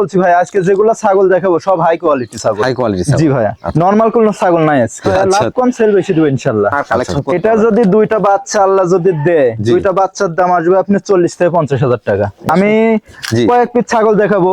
বলছি ভাই আজকে যেগুলো ছাগল দেখাবো সব হাই কোয়ালিটি ছাগল। হাই কোয়ালিটি জি ভাইয়া নরমাল কোনো ছাগল নাই আজকে। আচ্ছা। লাভ কম সেল বেশি দেবো ইনশাল্লাহ কালেকশন এটা যদি দুইটা বাচ্চা আল্লাহ যদি দেয় দুইটা বাচ্চার দাম আসবে আপনি চল্লিশ থেকে পঞ্চাশ হাজার টাকা। আমি কয়েক পিস ছাগল দেখাবো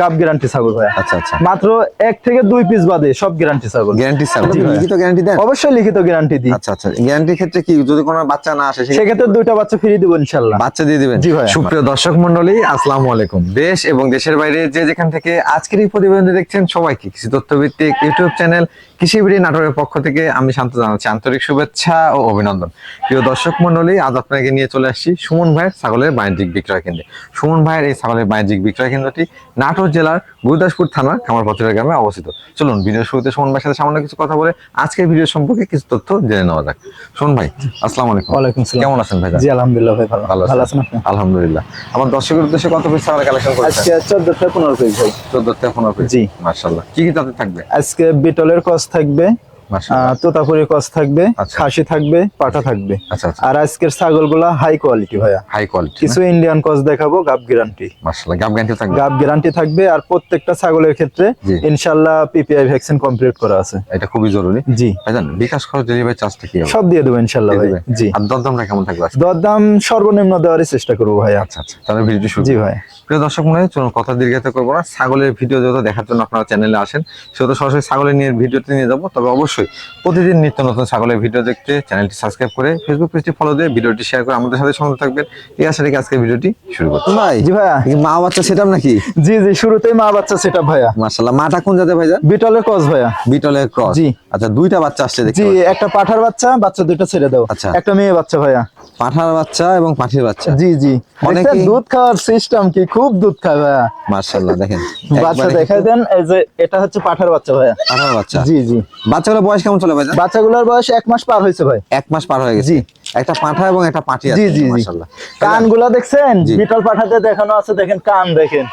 গাব গ্যারান্টি ছাগল ভাইয়া আচ্ছা আচ্ছা। মাত্র এক থেকে দুই পিস বাদে সব গ্যারান্টি ছাগল। গ্যারান্টি ভাইয়া। লিখিত গ্যারান্টি দেন? অবশ্যই লিখিত গ্যারান্টি দিই। আচ্ছা আচ্ছা। গ্যারান্টির ক্ষেত্রে কি যদি কোনো বাচ্চা না আসে সেক্ষেত্রে দুইটা বাচ্চা ফ্রি দিব ইনশাল্লাহ বাচ্চা দিয়ে দিবেন? জি ভাইয়া। সুপ্রিয় দর্শক মন্ডলী আসসালামু আলাইকুম। দেশ এবং দেশের বাইরে যে যেখান থেকে আজকের এই প্রতিবেদন দেখছেন সবাইকে। কৃষি তথ্যভিত্তিক ইউটিউব চ্যানেল কৃষি বিড়ি নাটোরের পক্ষ থেকে আমি শান্ত জানাচ্ছি আন্তরিক শুভেচ্ছা ও অভিনন্দন। প্রিয় দর্শক মন্ডলী আজ আপনাকে নিয়ে চলে আসছি সুমন ভাইয়ের ছাগলের বাণিজ্যিক বিক্রয় কেন্দ্রে। সুমন ভাইয়ের এই ছাগলের বাণিজ্যিক বিক্রয় কেন্দ্রটি নাটোর জেলার গুরুদাসপুর থানার খামারপত্রের গ্রামে অবস্থিত। চলুন ভিডিওর শুরুতে সুমন ভাইয়ের সাথে সামান্য কিছু কথা বলে আজকের ভিডিও সম্পর্কে কিছু তথ্য জেনে নেওয়া যাক। সুমন ভাই আসসালামু আলাইকুম। ওয়ালাইকুম কেমন আছেন ভাই জি আলহামদুলিল্লাহ ভাই ভালো। ভালো আছেন? আলহামদুলিল্লাহ। আমার দর্শকের উদ্দেশ্যে কত পিস ছাগল কালেকশন করেছেন? আজকে চোদ্দ থেকে পনেরো পিস ভাই। চোদ্দ থেকে পনেরো পিস জি। মার্শাল্লাহ কি কি তাতে থাকবে? আজকে বিটলের কস থাকবে তোতাপুরি কস থাকবে আচ্ছা। খাসি থাকবে থাকবে। আচ্ছা আচ্ছা। আর আজকের ছাগলগুলা হাই কোয়ালিটি ভাইয়া। হাই কোয়ালিটি কিছু ইন্ডিয়ান কস দেখাবো গাব গ্যারান্টি গাব গ্যান্টি থাকবে? গাব গ্যারান্টি থাকবে আর প্রত্যেকটা ছাগলের ক্ষেত্রে জি। ইনশাল্লাহ পিপিআই ভ্যাকসিন কমপ্লিট করা আছে। এটা খুবই জরুরি। জি। ভাইজান বিকাশ খরচ ডেলিভারি চার্জটা কি হবে? সব দিয়ে দেবো ইনশাল্লাহ ভাই। জি। আর দরদামটা কেমন থাকবে দরদাম সর্বনিম্ন দেওয়ার চেষ্টা করব ভাইয়া। আচ্ছা আচ্ছা। তাহলে ভিডিওটি শুরু জি ভাই। প্রিয় দর্শক মনে হয় চলুন কথা দীর্ঘায়িত করব না। ছাগলের ভিডিও যত দেখার জন্য আপনারা চ্যানেলে আসেন সেহেতু সরাসরি ছাগলের নিয়ে ভিডিওটি নিয়ে যাব। তবে অবশ্যই প্রতিদিন নিত্য নতুন ছাগলের ভিডিও দেখতে চ্যানেলটি সাবস্ক্রাইব করে ফেসবুক পেজটি ফলো দিয়ে ভিডিওটি শেয়ার করে আমাদের সাথে সঙ্গে থাকবেন। এই আশা রেখে আজকে ভিডিওটি শুরু করছি। ভাই জি ভাইয়া। মা বাচ্চা সেটাম নাকি? জি জি শুরুতেই মা বাচ্চা সেটা ভাইয়া। মার্শাল্লাহ মাটা কোন জাতে ভাইয়া বিটলের ক্রস ভাইয়া। বিটলের ক্রস জি। আচ্ছা দুইটা বাচ্চা আসছে দেখতে জি একটা পাঠার বাচ্চা বাচ্চা দুইটা ছেড়ে দাও। আচ্ছা। একটা মেয়ে বাচ্চা ভাইয়া। পাঠার বাচ্চা এবং পাঠির বাচ্চা। জি জি। দেখছেন দুধ খাওয়ার সিস্টেম কি? খুব দুধ খায় ভাইয়া। মার্শাল্লাহ দেখেন। বাচ্চা দেখাই দেন এই যে এটা হচ্ছে পাঠার বাচ্চা ভাইয়া। পাঠার বাচ্চা। জি জি। বাচ্চাগুলো বয়স কেমন চলে ভাইজান? বাচ্চাগুলোর বয়স এক মাস পার হয়েছে ভাই। এক মাস পার হয়ে গেছে। জি। একটা পাঠা এবং একটা পাঠি আছে জি, জি, জি। মার্শাল্লাহ কানগুলা দেখছেন। বিটল পাঠাতে দেখানো আছে দেখেন কান দেখেন।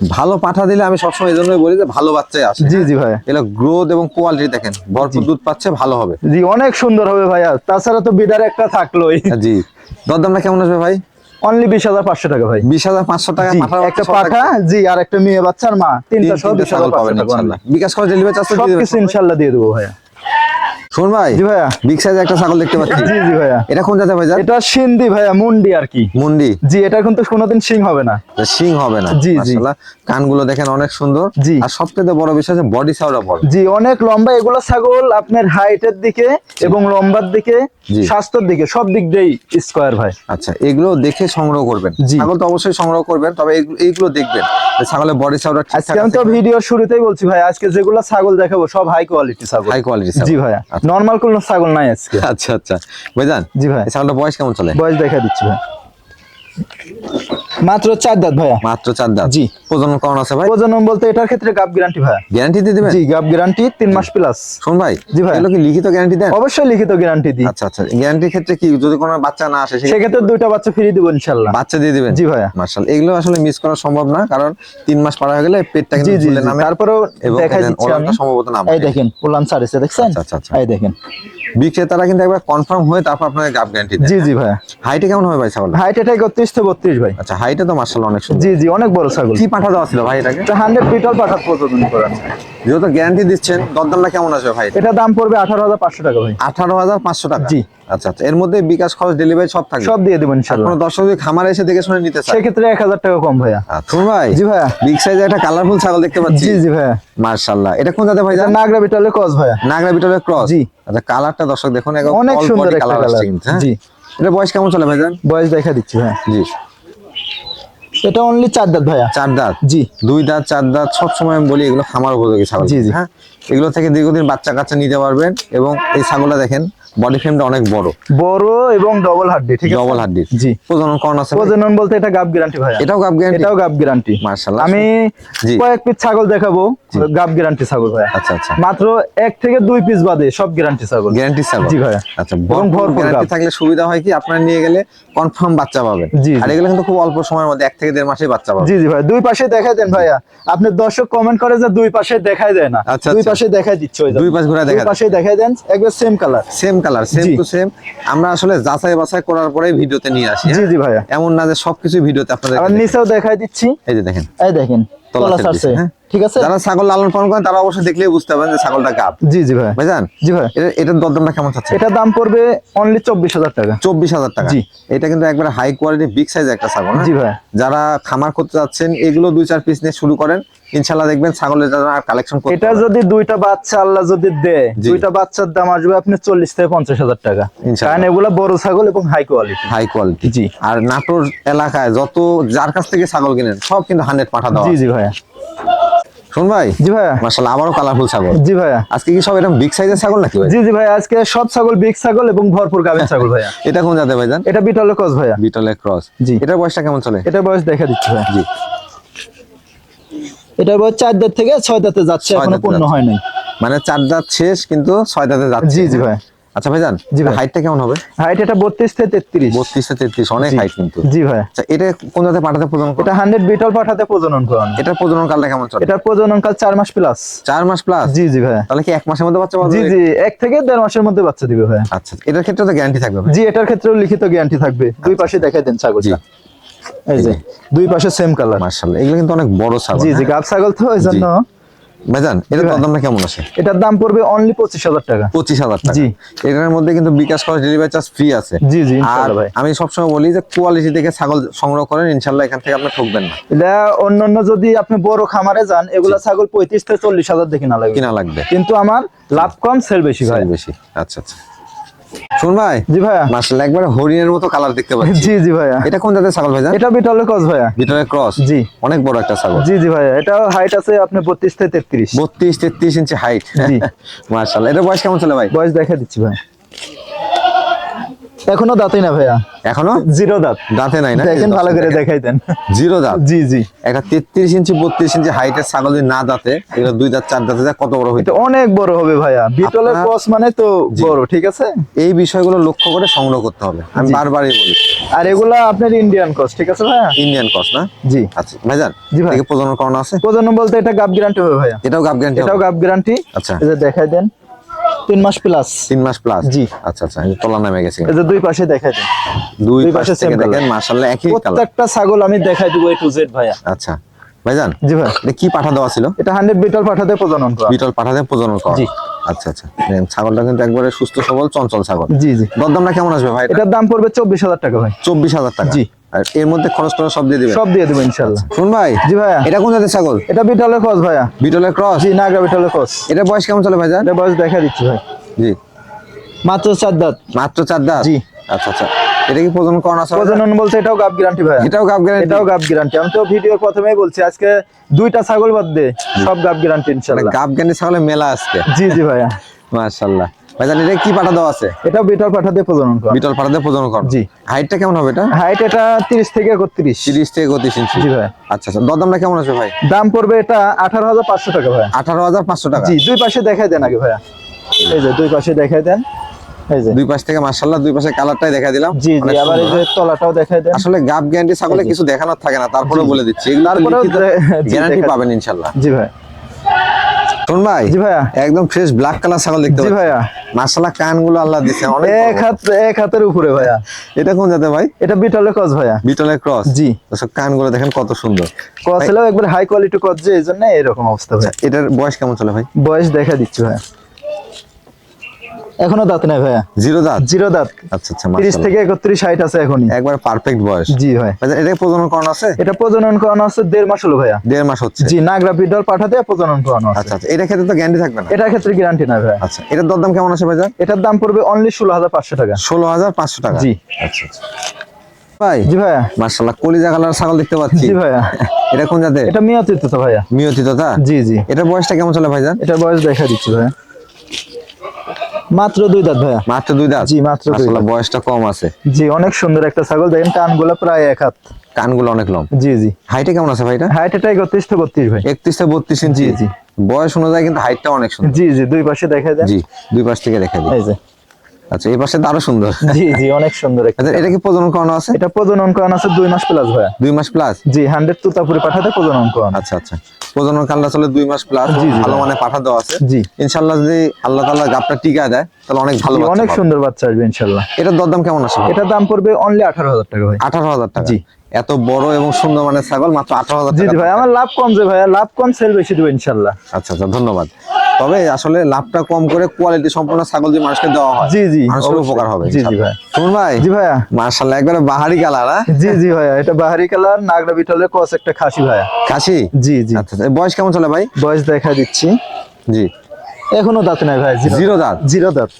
ভালো পাঠা দিলে আমি সবসময় এই জন্যই বলি যে ভালো বাচ্চাই আসে। জি জি ভাইয়া এগুলো গ্রোথ এবং কোয়ালিটি দেখেন ভরপুর দুধ পাচ্ছে ভালো হবে। জি অনেক সুন্দর হবে ভাইয়া। তাছাড়া তো বিডার একটা থাকলোই। জি। দরদামটা কেমন আসবে ভাই? অনলি বিশ হাজার পাঁচশো টাকা ভাই। বিশ হাজার পাঁচশো টাকা জি, একটা পাঠা জি আর একটা মেয়ে বাচ্চার মা তিন- তিনটা সব বিশ হাজার পাবেন পাঁচশো টাকা। ইনশাল্লাহ। বিকাশ করে ডেলিভারি চার্জ ইনশাল্লাহ দিয়ে দেবো ভাইয়া। শোন ভাই জি ভাইয়া। বিগ সাইজ একটা ছাগল দেখতে পাচ্ছি। জি জি ভাইয়া। এটা কোন জাতে ভাইজান এটা সিন্ধি ভাইয়া মুন্ডি আর কি। মুন্ডি। জি এটা কিন্তু কোনোদিন সিং হবে না। শিং হবে না। জি, জি। কানগুলো দেখেন অনেক সুন্দর। জি। আর সবচেয়ে বড় বিষয় হচ্ছে বডি সাউরা বড় জি অনেক লম্বা। এগুলো ছাগল আপনার হাইটের দিকে এবং লম্বার দিকে স্বাস্থ্যের দিকে সব দিক দিয়েই স্কোয়ার ভাই। আচ্ছা এগুলো দেখে সংগ্রহ করবেন। ছাগল তো অবশ্যই সংগ্রহ করবেন তবে এইগুলো দেখবেন। ছাগলের বডি সাউরা আজকে আমি তো ভিডিওর শুরুতেই বলছি ভাই আজকে যেগুলো ছাগল দেখাবো সব হাই কোয়ালিটি ছাগল। হাই কোয়ালিটি জি ভাইয়া। নর্মাল কোনো ছাগল নাই আজকে। আচ্ছা আচ্ছা। ভাইজান জি ভাই। ছাগলটা বয়স কেমন চলে? বয়স দেখা দিচ্ছি ভাই। মাত্র চার দাঁত ভাইয়া। মাত্র চার দাঁত। জি। প্রজনন কেমন আছে ভাই? প্রজনন বলতে এটার ক্ষেত্রে গাব গ্যারান্টি ভাইয়া। গ্যারান্টি দিয়ে দিবেন? জি গাব গ্যারান্টি তিন মাস প্লাস শোন ভাই জি ভাই। এগুলো কি লিখিত গ্যারান্টি দেন? অবশ্যই লিখিত গ্যারান্টি দিই। আচ্ছা আচ্ছা। গ্যারান্টির ক্ষেত্রে কি যদি কোনো বাচ্চা না আসে সেক্ষেত্রে দুইটা বাচ্চা ফ্রি দিব ইনশাল্লাহ। বাচ্চা দিয়ে দিবেন? জি ভাইয়া। মার্শাল এগুলো আসলে মিস করা সম্ভব না কারণ তিন মাস পার হয়ে গেলে পেটটা কিন্তু ঝুলে নামে তারপরেও দিচ্ছি আমি। সম্ভবত নাম এই দেখেন উলান সারিছে দেখছেন? আচ্ছা, আচ্ছা, আচ্ছা। এই দেখেন। বিক্রেতারা কিন্তু একবার কনফার্ম হয়ে তারপর আপনাকে গাব গ্যারান্টি জি জি ভাইয়া। হাইটে কেমন হবে ভাই ছাগল হাইট এটা একত্রিশ থেকে বত্রিশ ভাই। আচ্ছা হাইটে তো মার্শাল অনেক সুন্দর। জি জি অনেক বড় ছাগল। কি পাঠা দেওয়া ছিল ভাই এটাকে? হান্ড্রেড পিটল পাঠা প্রতিদিন করা। যেহেতু গ্যারান্টি দিচ্ছেন দরদামটা কেমন আসবে ভাই? এটা দাম পড়বে আঠারো হাজার পাঁচশো টাকা ভাই। আঠারো হাজার পাঁচশো টাকা। জি। আচ্ছা আচ্ছা। এর মধ্যে বিকাশ খরচ ডেলিভারি সব থাকবে? সব দিয়ে দেবো ইনশাল্লাহ। কোনো দর্শক যদি খামারে এসে দেখে শুনে নিতে চায়? সেক্ষেত্রে এক হাজার টাকা কম ভাইয়া। আচ্ছা ভাই। জি ভাইয়া। বিগ সাইজে একটা কালারফুল ছাগল দেখতে পাচ্ছি। জি জি ভাইয়া। মার্শাল্লাহ। এটা কোন জাতে ভাই জান? নাগরা বিটলের কস ভাইয়া। নাগরা বিটলের ক্রস জি। আচ্ছা কালারটা দর্শক দেখুন একদম অনেক সুন্দর একটা কালার হ্যাঁ? জি। এটা বয়স কেমন চলে ভাইজান বয়স দেখা দিচ্ছি ভাইয়া। জি। এটা অনলি চার দাঁত ভাইয়া। চার দাঁত? জি। দুই দাঁত চার দাঁত সব সময় আমি বলি এগুলো খামার উপযোগী ছাগল জি, জি। হ্যাঁ? এগুলো থেকে দীর্ঘদিন বাচ্চা কাচ্চা নিতে পারবেন এবং এই ছাগলটা দেখেন বডি ফ্রেমটা অনেক বড়। বড় এবং ডবল হাড্ডি ঠিক আছে? ডবল হাড্ডি জি। প্রজনন আছে প্রজনন বলতে এটা গাব গ্যারান্টি ভাইয়া। এটাও গাব গ্যারান্টি এটাও গাব গ্যারান্টি মার্শাল্লাহ আমি। কয়েক পিস ছাগল দেখাবো গাব গ্যারান্টি ছাগল ভাইয়া। আচ্ছা আচ্ছা। মাত্র এক থেকে দুই পিস বাদে সব গ্যারান্টি ছাগল। গ্যারান্টি ছাগল। জি ভাইয়া। আচ্ছা ভরপুর ভরপুর গ্যারান্টি থাকলে সুবিধা হয় কি? আপনারা নিয়ে গেলে কনফার্ম বাচ্চা পাবেন। জি, আর এগুলো কিন্তু খুব অল্প সময়ের মধ্যে এক থেকে দেড় মাসে বাচ্চা পাবেন। জি জি ভাই দুই পাশে দেখাই দেন ভাইয়া। আপনি দর্শক কমেন্ট করে যে দুই পাশে দেখাই দেয় না। আচ্ছা, দুই আচ্ছা। পাশে দেখাই দিচ্ছে দুই পাশ ঘুরে দুই দেখা পাশে দেখাই দেন একবার same colour same colour same to same আমরা আসলে যাচাই বাছাই করার পরে ভিডিওতে নিয়ে আসি জি হ্যাঁ? জি ভাইয়া। এমন না যে সবকিছু ভিডিওতে আপনাদের আবার নিচেও দেখাই দিচ্ছি। এই যে দেখেন। এই দেখেন তলা হ্যাঁ? ঠিক আছে? যারা ছাগল লালন পালন করেন তারা অবশ্যই দেখলেই বুঝতে পারবেন যে ছাগলটা গাব জি জি ভাই ভাইজান জি ভাই এটা এটার দরদামটা কেমন চাচ্ছে এটা দাম পড়বে অনলি চব্বিশ হাজার টাকা। চব্বিশ হাজার টাকা। জি। এটা কিন্তু একবার হাই কোয়ালিটি বিগ সাইজ একটা ছাগল হ্যাঁ? জি ভাই যারা খামার করতে যাচ্ছেন এগুলো দুই চার পিস নিয়ে শুরু করেন। ইনশাল্লাহ দেখবেন ছাগলের যারা আর কালেকশন করতে এটা যদি দুইটা বাচ্চা আল্লাহ যদি দেয় দুইটা বাচ্চার দাম আসবে আপনি চল্লিশ থেকে পঞ্চাশ হাজার টাকা। কারণ এগুলা বড় ছাগল এবং হাই কোয়ালিটি হাই কোয়ালিটি জি। আর নাটোর এলাকায় যত যার কাছ থেকে ছাগল কিনেন সব কিন্তু হান্ড্রেড পাঠা দেওয়া জি জি ভাইয়া। শুন ভাই। জি ভাইয়া। মাসাল্লাহ আবারও কালারফুল ছাগল। জি ভাইয়া। আজকে কি সব এরকম বিগ সাইজের ছাগল নাকি ভাই? জি জি ভাইয়া আজকে সব ছাগল বিগ ছাগল এবং ভরপুর গাভীর ছাগল ভাইয়া। এটা কোন জাতে ভাইজান এটা বিটল ক্রস ভাইয়া। বিটলের ক্রস জি। এটার বয়সটা কেমন চলে? এটা বয়স দেখা দিচ্ছি ভাইয়া। জি। বয়স চার দাঁত থেকে ছয় দাঁতে যাচ্ছে এখনও পূর্ণ হয় নাই। মানে চার দাঁত শেষ কিন্তু ছয় দাঁতে যাচ্ছে। জি, জি ভাই। আচ্ছা ভাইজান জি হাইটটা কেমন হবে? হাইট এটা বত্রিশ থেকে তেত্রিশ। বত্রিশ তেত্রিশ অনেক হাইট কিন্তু। জি ভাই। আচ্ছা এটা কোন জাতে পাঠাতে প্রজনন এটা বিটল পাঠাতে প্রজনন করানো এটার প্রজনন কালটা কেমন চলে? প্রজনন কাল চার মাস প্লাস চার মাস প্লাস জি জি তাহলে কি এক মাসের মধ্যে বাচ্চা জি জি এক থেকে দেড় মাসের মধ্যে বাচ্চা দিবে আচ্ছা এটার ক্ষেত্রে তো গ্যারান্টি থাকবে জি এটার ক্ষেত্রেও লিখিত গ্যারান্টি থাকবে। দুই পাশে দেখাই দেন জি। ছাগলটা এই যে দুই পাশে সেম কালার এগুলো কিন্তু অনেক বড় ছাগল জি জি হ্যাঁ? গাব ছাগল তো ওই জন্য। ভাইজান এটার দামটা কেমন আছে? এটার দাম পড়বে অনলি পঁচিশ হাজার টাকা। পঁচিশ হাজার টাকা। জি। এটার মধ্যে কিন্তু বিকাশ খরচ ডেলিভারি চার্জ ফ্রি আছে। জি জি আর আমি সবসময় বলি যে কোয়ালিটি দেখে ছাগল সংগ্রহ করেন ইনশাল্লাহ এখান থেকে আপনি ঠকবেন না। এটা অন্যান্য যদি আপনি বড় খামারে যান এগুলা ছাগল পঁয়ত্রিশ থেকে চল্লিশ হাজার দেখে না লাগবে। কিনা লাগবে। কিন্তু আমার লাভ কম সেল বেশি Size বেশি। আচ্ছা আচ্ছা। শুন ভাই জি ভাইয়া। মার্শাল একবারে হরিণের মতো কালার দেখতে পাচ্ছি। জি জি ভাইয়া। এটা কোন জাতের ছাগল ভাইজান? এটা বিটলের ক্রস ভাইয়া। ভিতরে ক্রস জি। অনেক বড় একটা ছাগল। জি জি ভাইয়া এটাও হাইট আছে আপনি বত্রিশ থেকে তেত্রিশ। বত্রিশ তেত্রিশ ইঞ্চি হাইট জি। মার্শাল্লাহ এটা বয়স কেমন চলে ভাই? বয়স দেখা দিচ্ছি ভাই। এখনও দাঁতই না ভাইয়া। এখনও? জিরো দাঁত। দাঁতে নাই না? দেখেন ভালো করে দেখাই দেন জিরো দাঁত? জি জি। একটা তেত্রিশ ইঞ্চি বত্রিশ ইঞ্চি হাইটের ছাগল যদি না দাঁতে এগুলো দুই দাঁত চার দাঁতে কত বড় হইতো অনেক বড় হবে ভাইয়া। বিটলের কস মানে তো বড় ঠিক আছে? এই বিষয়গুলো লক্ষ্য করে সংগ্রহ করতে হবে। আমি বারবারই বলি। আর এগুলা আপনার ইন্ডিয়ান কস ঠিক আছে ভাইয়া? ইন্ডিয়ান কস না? জি। আচ্ছা ভাইজান জি ভাই। প্রজনন করানো আছে? প্রজনন বলতে এটা গাব গ্যারান্টি হবে ভাইয়া। এটাও গাব গ্যারান্টি এটাও গাব গ্যারান্টি আচ্ছা। দেখাই দেন। তিন মাস প্লাস তিন মাস প্লাস জি। আচ্ছা আচ্ছা তলা নামে গেছে এই যে দুই পাশে দেখাই দেন। দুই পাশে থেকে দেখেন মাশাআল্লাহ একই কালার প্রত্যেকটা ছাগল আমি দেখাই দিব এ টু জেড ভাইয়া। আচ্ছা। ভাইজান জি ভাই। এটা কি পাঠা দেওয়া ছিল? এটা হান্ড্রেড বিটল পাঠাতে প্রজনন করা। বিটল পাঠাতে প্রজনন করা। জি। আচ্ছা আচ্ছা। ছাগলটা কিন্তু একবারে সুস্থ সবল চঞ্চল ছাগল। জি জি। দরদামটা কেমন আসবে ভাই এটার দাম পড়বে চব্বিশ হাজার টাকা ভাই। চব্বিশ হাজার টাকা। জি। আর এর মধ্যে খরচ করে সব দিয়ে দিবেন? সব দিয়ে দেবো ইনশাল্লাহ। শুন ভাই জি ভাইয়া। এটা কোন জাতের ছাগল? এটা বিটলের কস ভাইয়া। বিটলের ক্রস? জি নাগরা বিটলের কস এটা বয়স কেমন চলে ভাইজান? এটা বয়স দেখা দিচ্ছি ভাই। জি। মাত্র চার দাঁত। মাত্র চার দাঁত? জি। আচ্ছা আচ্ছা। এটা কি প্রজনন করানো আছে? প্রজনন বলতে এটাও গাব গ্যারান্টি ভাইয়া। এটাও গাব গ্যারান্টি এটাও গাব গ্যারান্টি আমি তো ভিডিওর প্রথমেই বলছি আজকে দুইটা ছাগল বাদ দে সব গাব গ্যারান্টি ইনশাল্লাহ। গাব গ্যারান্টি ছাগলের মেলা আজকে। জি জি ভাইয়া। মাশাআল্লাহ ভাইজান এটা কি পাঠা দেওয়া আছে? এটাও বিটল পাঠাতে প্রজনন করা। বিটল পাঠাতে প্রজনন করানো জি। হাইটটা কেমন হবে এটা? হাইট এটা তিরিশ থেকে একত্রিশ। তিরিশ থেকে বত্রিশ ইঞ্চি জি ভাই। আচ্ছা আচ্ছা। দরদামটা কেমন আছে ভাই? দাম পড়বে এটা আঠারো হাজার পাঁচশো টাকা ভাইয়া। আঠারো হাজার পাঁচশো টাকা। জি দুই পাশে দেখাই দেন আগে ভাইয়া। এই যে দুই পাশে দেখাই দেন। দুই পাশ থেকে মাশাআল্লাহ দুই পাশে কালারটাই দেখা দিলাম। জি জি আবার এই যে তলাটাও দেখাই দেন। আসলে গাব গ্যারান্টি ছাগলে কিছু দেখানোর থাকে না তারপরে। বলে দিচ্ছি। এগুলো তারপরেও গ্যারান্টি পাবেন ইনশাআল্লাহ। জি ভাই। শুন ভাই জি ভাইয়া। একদম ফ্রেশ ব্ল্যাক কালার ছাগল দেখতে জি ভাইয়া। মাশাআল্লাহ কানগুলো আল্লাহ দিছে অনেক এক হাত এক হাতের উপরে ভাইয়া। এটা কোন জাতে ভাই? এটা বিটলের ক্রস ভাইয়া। বিটলের ক্রস জি। দর্শক কানগুলো দেখেন কত সুন্দর। ক্রস হলো একবার হাই কোয়ালিটি ক্রস যে এজন্য জন্য এরকম অবস্থা ভাই এটার বয়স কেমন চলে ভাই? বয়স দেখা দিচ্ছি ভাইয়া। এখনও দাঁত নাই ভাইয়া। জিরো দাঁত? জিরো দাঁত। আচ্ছা আচ্ছা তিরিশ মাশাআল্লাহ। থেকে একত্রিশ হাইট আছে এখনই। একবার পারফেক্ট বয়স। জি ভাই। ভাইজান, এটা প্রজনন করানো আছে? এটা প্রজনন করানো আছে দেড় মাস হলো ভাইয়া। দেড় মাস হচ্ছে। জি নাগরা বিটল পাঠাতে প্রজনন করানো আছে। আচ্ছা আচ্ছা এটা ক্ষেত্রে তো গ্যারান্টি থাকবে না? এটার ক্ষেত্রে গ্যারান্টি নাই ভাইয়া। আচ্ছা এটার দরদাম কেমন আছে ভাইজান? এটার দাম পড়বে অনলি ষোলো হাজার পাঁচশো টাকা। ষোলো হাজার পাঁচশো টাকা? জি। আচ্ছা আচ্ছা। ভাই জি ভাইয়া। মার্শাল্লাহ কলিজা কালার ছাগল দেখতে পাচ্ছি। জি ভাইয়া। এটা কোন জাতের? এটা তো ভাইয়া। মিয়তিত তা? জি জি। এটার বয়সটা কেমন চলে ভাইজান? এটা বয়স দেখা দিচ্ছি ভাইয়া। মাত্র দুই দাঁত ভাইয়া। মাত্র দুই দাঁত? জি, মাত্র দুই দাঁত। বয়সটা কম আছে। জি অনেক সুন্দর একটা ছাগল। দেখেন কানগুলো প্রায় এক হাত। কানগুলো অনেক লম জি জি। হাইটে কেমন আছে ভাইটা? হাইট এটা একত্রিশ তো বত্রিশ ভাই। একত্রিশ থেকে বত্রিশ ইঞ্চি জি, জি। বয়স অনুযায়ী কিন্তু হাইটটা অনেক সুন্দর। জি জি দুই পাশে দেখা যায় জি দুই পাশ থেকে দেখা যায় এই যে। আচ্ছা এই পাশে আরও সুন্দর। জি জি অনেক সুন্দর আচ্ছা এটা কি প্রজনন করানো আছে? এটা প্রজনন করানো আছে দুই মাস প্লাস ভাইয়া। দুই মাস প্লাস জি হান্ড্রেড তুতাপুরি পাঠাতে প্রজনন করানো। আচ্ছা আচ্ছা। প্রজনন কালটা আসলে দুই মাস প্লাস ভালো মানে পাঠা দেওয়া আছে। জি। ইনশাল্লাহ যদি আল্লাহ তাআলা গাপটা টিকা দেয় তাহলে অনেক ভালো অনেক সুন্দর বাচ্চা আসবে ইনশাল্লাহ। এটার দরদাম কেমন আছে এটার দাম পড়বে অনলি আঠারো হাজার টাকা ভাই আঠারো হাজার টাকা। জি। এত বড় এবং সুন্দর মানের ছাগল মাত্র আঠারো হাজার জি ভাই আমার লাভ কম যে ভাইয়া লাভ কম সেল বেশি দেবো ইনশাল্লাহ। আচ্ছা আচ্ছা ধন্যবাদ। তবে আসলে লাভটা কম করে কোয়ালিটি সম্পূর্ণ ছাগল যদি মানুষকে দেওয়া হয় জি জি মানুষের উপকার হবে জি জি ভাই। সুমন ভাই জি ভাইয়া। মার্শাল্লাহ একবারে বাহারি কালার জি জি ভাইয়া এটা বাহারি কালার নাগরা বিটলের কস একটা খাসি ভাইয়া। খাসি? জি জি। আচ্ছা আচ্ছা। বয়স কেমন চলে ভাই? বয়স দেখা দিচ্ছি। জি। এখনও দাঁত নাই ভাই জিরো দাঁত। জিরো দাঁত।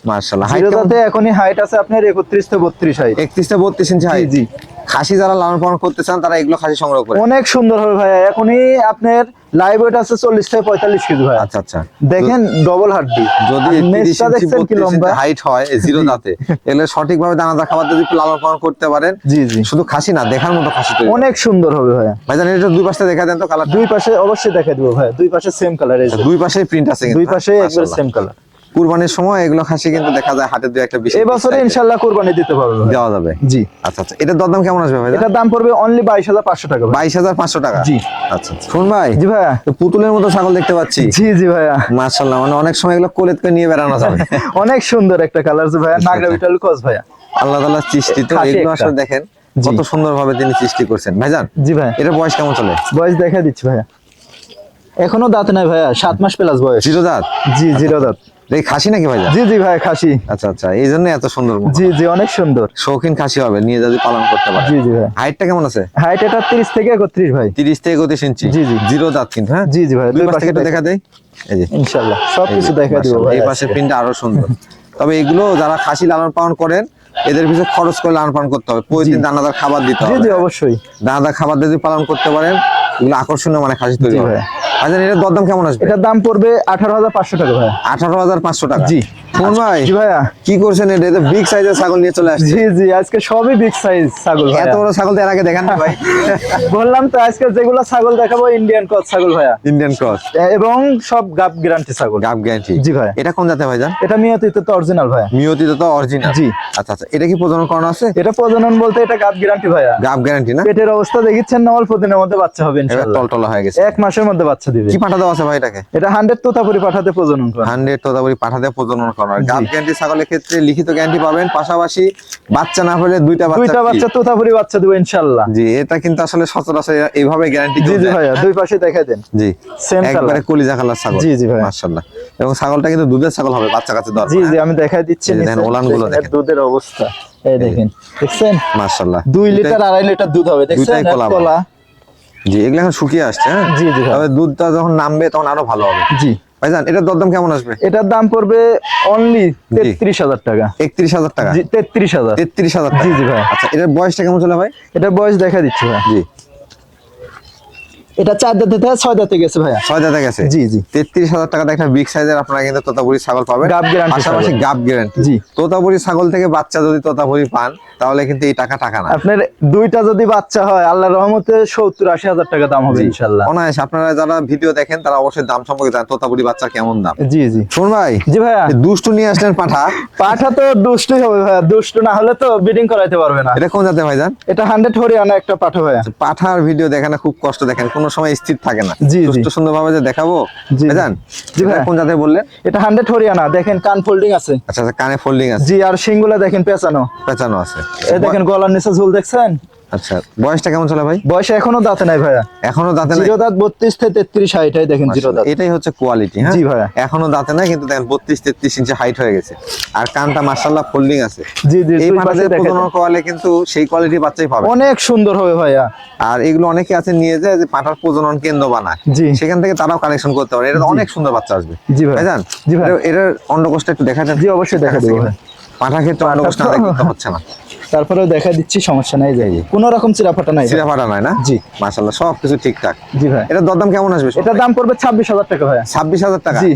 হাইট জিরো দাঁতে এখনই হাইট আছে আপনার একত্রিশ থেকে বত্রিশ হাইট একত্রিশটা বত্রিশ ইঞ্চি হাইট জি। খাসি যারা লালন পালন করতে চান তারা এগুলো খাসি সংগ্রহ করে। অনেক সুন্দর হবে ভাইয়া। এখনই আপনার লাইভ ওয়েট আছে চল্লিশ থেকে পঁয়তাল্লিশ কেজি ভাই আচ্ছা আচ্ছা। দেখেন ডবল হাড্ডি। যদি দেখছেন কি লম্বা? হাইট হয় জিরো দাঁতে এগুলো সঠিকভাবে দানাদার খাবার যদি লালন পালন করতে পারেন জি জি। শুধু খাসি না দেখার মতো খাসি অনেক সুন্দর হবে ভাইয়া। ভাইজান এটা দুই পাশে দেখা দেন তো কালার দুই পাশে অবশ্যই দেখা দিব ভাই দুই পাশে সেম কালার দুই পাশে প্রিন্ট আছে দুই পাশে? একবারে সেম কালার কুরবানির সময় এগুলো খাসি কিন্তু দেখা যায় হাতে দুই একটা বিশেষ এই বছরে ইনশাল্লাহ কোরবানি দিতে পারবে দেওয়া যাবে। জি। আচ্ছা আচ্ছা। এটার দরদাম কেমন আসবে ভাই? এটার দাম পড়বে অনলি বাইশ হাজার পাঁচশো টাকা ভাই। বাইশ হাজার পাঁচশো টাকা? জি। আচ্ছা আচ্ছা। শুন ভাই জি ভাইয়া। তো পুতুলের মতো ছাগল দেখতে পাচ্ছি। জি জি ভাইয়া। মার্শাল্লাহ মানে অনেক সময় এগুলো কোলেত করে নিয়ে বেড়ানো যাবে। অনেক সুন্দর একটা কালার আছে ভাইয়া নাগরা বিটাল কস ভাইয়া। আল্লাহ তাআলার সৃষ্টি তো এগুলো আসলে দেখেন জি। কত সুন্দর ভাবে তিনি সৃষ্টি করছেন। ভাইজান জি ভাই এটা বয়স কেমন চলে? বয়স দেখা দিচ্ছি ভাইয়া। এখনও দাঁত নাই ভাইয়া সাত মাস প্লাস বয়স। জিরো দাঁত? জি জিরো দাঁত। এই খাসি নাকি ভাই জি জি ভাই খাসি। আচ্ছা আচ্ছা এই জন্য এত সুন্দর জি জি অনেক সুন্দর। শৌখিন খাসি হবে নিয়ে যদি পালন করতে পারে জি জি ভাই। হাইটটা কেমন আছে? হাইট এটা তিরিশ থেকে একত্রিশ ভাই। তিরিশ থেকে একত্রিশ ইঞ্চি। জি, জি। জিরো দাঁত কিন্তু হ্যাঁ? জি জি ভাই দুই পাশে একটু দেখা দেয় এই যে। ইনশাল্লাহ সব কিছু দেখা দিব ভাই এই পাশে পিনটা আরও সুন্দর। তবে এগুলো যারা খাসি লালন পালন করেন এদের পিছনে খরচ করে লালন পালন করতে হবে। প্রতিদিন দানাদার খাবার দিতে হবে জি অবশ্যই। দানাদার খাবার যদি পালন করতে পারেন এগুলো আকর্ষণীয় মানে খাসি তৈরি হবে। আচ্ছা এটার দরদাম কেমন আসবে? এটার দাম পড়বে আঠারো হাজার পাঁচশো টাকা ভাই আঠারো হাজার পাঁচশো টাকা। জি। ফোন ভাই? জি ভাইয়া। কি করছেন এটা? এটা বিগ সাইজের ছাগল নিয়ে চলে আসছে। জি জি আজকে সবই বিগ সাইজ ছাগল এত বড় ছাগল তো এর আগে দেখান না ভাই। বললাম তো আজকে যেগুলো ছাগল দেখাবো ইন্ডিয়ান কচ ছাগল ভাইয়া। ইন্ডিয়ান ক্রস এবং সব গাব গ্যারান্টি ছাগল। গাব গ্যারান্টি জি ভাই। এটা কোন জাতে ভাইজান এটা মিয়াতিতে তো অরিজিনাল ভাইয়া। মিওতিতে তো অরিজিনাল জি। আচ্ছা আচ্ছা এটা কি প্রজনন করানো আছে? এটা প্রজনন বলতে এটা গাব গ্যারান্টি ভাইয়া। গাব গ্যারান্টি না? পেটের অবস্থা দেখিচ্ছেন না অল্প দিনের মধ্যে বাচ্চা হবে ইনশাআল্লাহ। টলটলা হয়ে গেছে। এক মাসের মধ্যে বাচ্চা দিবে। কি পাঠা দেওয়া আছে ভাই এটাকে? এটা হান্ড্রেড তোতাপুরি পাঠাতে প্রজনন করে। হান্ড্রেড তোতাপুরি পাঠাতে প্রজনন হয়। গাব গ্যারান্টি ছাগলের ক্ষেত্রে লিখিত গ্যারান্টি পাবেন। পাশাপাশি বাচ্চা না হলে দুইটা বাচ্চা দুইটা বাচ্চা তোতাপুরি বাচ্চা দিবে ইনশাআল্লাহ। জি এটা কিন্তু আসলে সচরাচর এইভাবে গ্যারান্টি জি জি ভাইয়া দুই পাশে দেখাই দেন। জি Same একবারে। কলিজা কালার ছাগল। জি, জি ভাই। মাশাআল্লাহ। এবং ছাগলটা কিন্তু দুধের ছাগল হবে বাচ্চা কাছে দরকার জি জি আমি দেখাই দিচ্ছি দেখেন, ওলানগুলো দেখেন। দুধের অবস্থা। এই দেখেন দেখছেন? মাশাআল্লাহ। 2 লিটার আড়াই লিটার দুধ হবে দেখছেন? কলা জি এগুলো এখন শুকিয়ে আসছে হ্যাঁ? জি, জি তবে দুধটা যখন নামবে তখন আরও ভালো হবে। জি। ভাইজান এটার দরদাম কেমন আসবে? এটার দাম পড়বে অনলি তেত্রিশ হাজার টাকা। একত্রিশ হাজার টাকা? জি তেত্রিশ হাজার। তেত্রিশ হাজার জি, জি ভাই। আচ্ছা এটার বয়সটা কেমন চলে ভাই? এটার বয়স দেখা দিচ্ছি ভাই। জি। এটা চার দাঁতে থেকে ছয় দাঁতে গেছে ভাইয়া। ছয় দাঁতে গেছে? জি, জি। তেত্রিশ হাজার টাকা একটা বিগ সাইজের আপনারা কিন্তু তোতাপুরি ছাগল পাবেন। গাব পাশাপাশি গাব গ্যারান্টি জি। তোতাপুরি ছাগল থেকে বাচ্চা যদি তোতাপুরি পান তাহলে কিন্তু এই টাকা টাকা না। আপনার দুইটা যদি বাচ্চা হয় আল্লাহ রহমতে সত্তর আশি হাজার টাকা দাম হবে ইনশাল্লাহ অনায়াস আপনারা যারা ভিডিও দেখেন তারা অবশ্যই দাম সম্পর্কে জানেন তোতাপুরি বাচ্চার কেমন দাম। জি জি। শুন ভাই জি ভাইয়া। দুষ্টু নিয়ে আসলেন পাঠা। পাঠা তো দুষ্টই হবে ভাইয়া দুষ্ট না হলে তো বিডিং করাইতে পারবে না। এটা কোন জাতে ভাইজান? এটা হান্ড্রেড হরিয়ানা একটা পাঠা ভাইয়া। পাঠার ভিডিও দেখেন খুব কষ্ট দেখেন কোনো সময় স্থির থাকে না। জি। সুস্থ সুন্দর ভাবে যে দেখাবো জি, জি। জি ভাই। কোন জাতে বললেন? এটা হান্ড্রেড হরিয়ানা দেখেন কান ফোল্ডিং আছে। আচ্ছা আচ্ছা কানে ফোল্ডিং আছে। জি আর সিংগুলা দেখেন পেঁচানো। পেঁচানো আছে। এই দেখেন গলার নিচে ঝুল দেখছেন? আচ্ছা বয়সটা কেমন চলে ভাই? বয়স এখনও দাঁতে নাই ভাইয়া। এখনও দাঁতে নাই? জিরো দাঁত বত্রিশ থেকে তেত্রিশ হাইটাই দেখেন জিরো দাঁত। এটাই হচ্ছে কোয়ালিটি হ্যাঁ? জি ভাইয়া। এখনও দাঁতে নাই কিন্তু দেখেন বত্রিশ তেত্রিশ ইঞ্চি হাইট হয়ে গেছে। আর কানটা ফোল্ডিং আছে। জি জি এই পাশে দেখেন। প্রজনন কিন্তু সেই কোয়ালিটি বাচ্চাই পাবে। অনেক সুন্দর হবে ভাইয়া। আর এগুলো অনেকে আছে নিয়ে যায় যে পাঠার প্রজনন কেন্দ্র বানায়। জি। সেখান থেকে তারাও কালেকশন করতে পারে। এটা অনেক সুন্দর বাচ্চা আসবে। জি ভাই। ভাইজান জি ভাই। এটা- এটার অন্ডকোষটা একটু দেখা যান জি, অবশ্যই দেখা দেবো ভাই। পাঠা ক্ষেত্রে অন্ডকোষটা তো- দেখতে হচ্ছে না। তারপরেও দেখা দিচ্ছি সমস্যা নাই যাই কোন রকম চিরাফাটা নাই ভাই। সিরা ফাটা নয় না? জি। মাশাল্লাহ সব কিছু ঠিকঠাক। জি ভাই। এটার দরদাম কেমন আসবে? এটার দাম পড়বে ছাব্বিশ হাজার টাকা ভাইয়া। ছাব্বিশ হাজার টাকা? জি।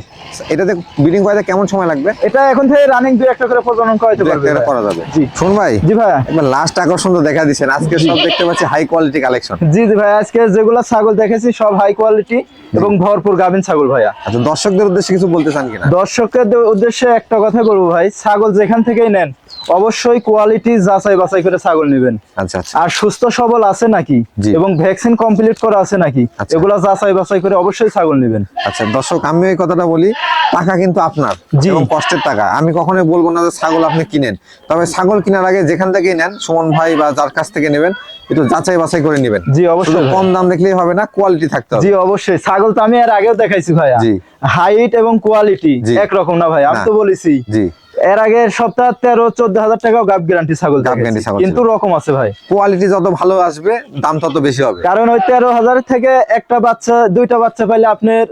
এটাতে বিডিং করাতে কেমন সময় লাগবে? এটা এখন থেকে রানিং দুই একটা করে প্রজনন করাইতে পারবে ভাইয়া। করা যাবে। জি। শুন ভাই জি ভাই একবার লাস্ট আকর্ষণ তো দেখা দিচ্ছেন আজকে সব দেখতে পাচ্ছি হাই কোয়ালিটি কালেকশন জি জি ভাই আজকে যেগুলা ছাগল দেখেছি সব হাই কোয়ালিটি এবং ভরপুর গাভিন ছাগল ভাইয়া। আচ্ছা দর্শকদের উদ্দেশ্যে কিছু বলতে চান কিনা? দর্শকদের উদ্দেশ্যে একটা কথা বলব ভাই ছাগল যেখান থেকেই নেন অবশ্যই কোয়ালিটি যাচাই বাছাই করে ছাগল নেবেন। আচ্ছা আচ্ছা। আর সুস্থ সবল আছে নাকি? এবং ভ্যাকসিন কমপ্লিট করা আছে নাকি? আচ্ছা। এগুলা যাচাই বাছাই করে অবশ্যই ছাগল নেবেন। আচ্ছা দর্শক আমি এই কথাটা বলি টাকা কিন্তু আপনার এবং কষ্টের টাকা। আমি কখনোই বলব না যে ছাগল আপনি কিনেন। তবে ছাগল কেনার আগে যেখান থেকে নেন সুমন ভাই বা যার কাছ থেকে নেবেন একটু যাচাই বাছাই করে নেবেন। জি অবশ্যই কম দাম দেখলেই হবে না কোয়ালিটি থাকতে হবে। জি অবশ্যই। ছাগল তো আমি এর আগেও দেখাইছি ভাইয়া। জি। হাইট এবং কোয়ালিটি। একরকম না ভাই আমি তো বলেছি। জি। এর আগে সপ্তাহ তেরো চোদ্দ হাজার টাকাও গাব গ্যারান্টি ছাগল গাব দেখাইছি। ছাগল কিন্তু রকম আছে ভাই। কোয়ালিটি যত ভালো আসবে দাম তত বেশি হবে। কারণ ওই তেরো হাজার থেকে একটা বাচ্চা দুইটা বাচ্চা পাইলে আপনার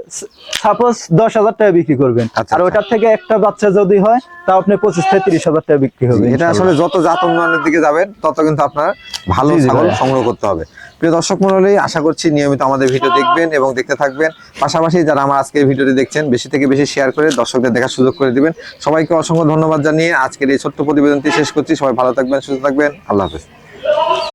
সাপোজ দশ হাজার টাকা বিক্রি করবেন। আচ্ছা, আর ওইটার থেকে একটা বাচ্চা যদি হয় তা আপনি পঁচিশ থেকে তিরিশ হাজার টাকা বিক্রি হবে। এটা আসলে যত জাত উন্নয়নের দিকে যাবেন তত কিন্তু আপনার ভালো ছাগল সংগ্রহ করতে হবে। প্রিয় দর্শক মন্ডলী, আশা করছি নিয়মিত আমাদের ভিডিও দেখবেন এবং দেখতে থাকবেন। পাশাপাশি যারা আমার আজকের ভিডিওটি দেখছেন, বেশি থেকে বেশি শেয়ার করে দর্শকদের দেখার সুযোগ করে দিবেন। সবাইকে অসংখ্য ধন্যবাদ জানিয়ে আজকের এই ছোট্ট প্রতিবেদনটি শেষ করছি। সবাই ভালো থাকবেন, সুস্থ থাকবেন। আল্লাহ হাফেজ।